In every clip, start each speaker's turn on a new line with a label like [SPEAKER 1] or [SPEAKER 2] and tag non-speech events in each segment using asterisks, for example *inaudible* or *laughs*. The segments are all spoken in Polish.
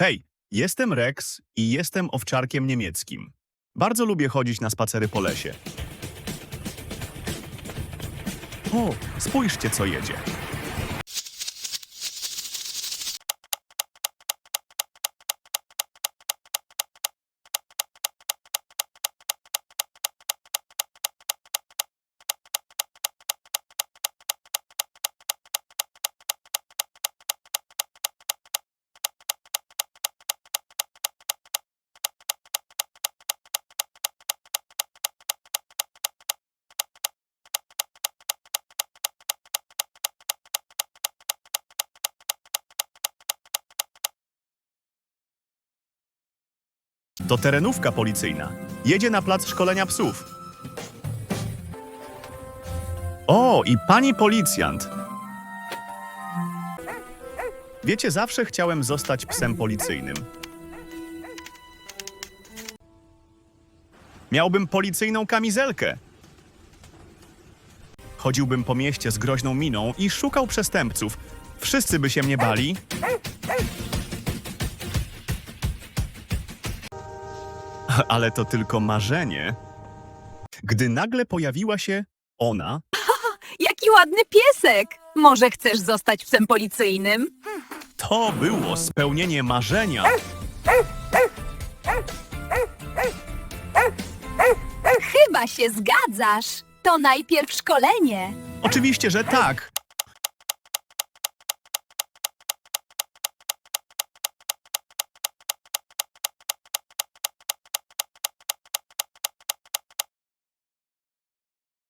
[SPEAKER 1] Hej, jestem Rex i jestem owczarkiem niemieckim. Bardzo lubię chodzić na spacery po lesie. O, spójrzcie, co jedzie. To terenówka policyjna. Jedzie na plac szkolenia psów. O, i pani policjant. Wiecie, zawsze chciałem zostać psem policyjnym. Miałbym policyjną kamizelkę. Chodziłbym po mieście z groźną miną i szukał przestępców. Wszyscy by się mnie bali, *laughs* ale to tylko marzenie. Gdy nagle pojawiła się ona, *laughs*
[SPEAKER 2] Jaki ładny piesek! Może chcesz zostać psem policyjnym?
[SPEAKER 1] to było spełnienie marzenia.
[SPEAKER 2] Chyba się zgadzasz. To najpierw szkolenie.
[SPEAKER 1] Oczywiście, że tak.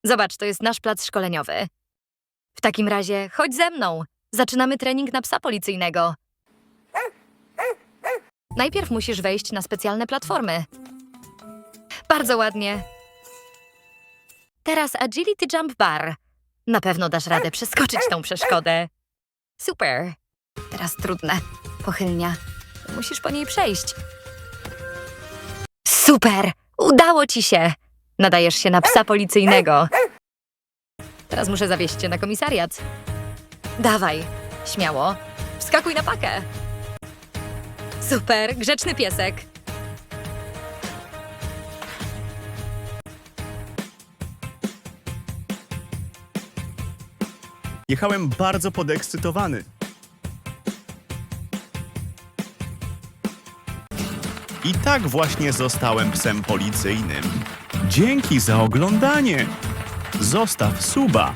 [SPEAKER 3] Zobacz, to jest nasz plac szkoleniowy. W takim razie chodź ze mną. Zaczynamy trening na psa policyjnego. Najpierw musisz wejść na specjalne platformy. Bardzo ładnie. Teraz Agility Jump Bar. Na pewno dasz radę przeskoczyć tą przeszkodę. Super. Teraz trudne. Pochylnia. Musisz po niej przejść. Super! Udało ci się! Nadajesz się na psa policyjnego. Teraz muszę zawieźć cię na komisariat. Dawaj, śmiało. Wskakuj na pakę. Super, grzeczny piesek.
[SPEAKER 1] Jechałem bardzo podekscytowany. I tak właśnie zostałem psem policyjnym. Dzięki za oglądanie. Zostaw suba.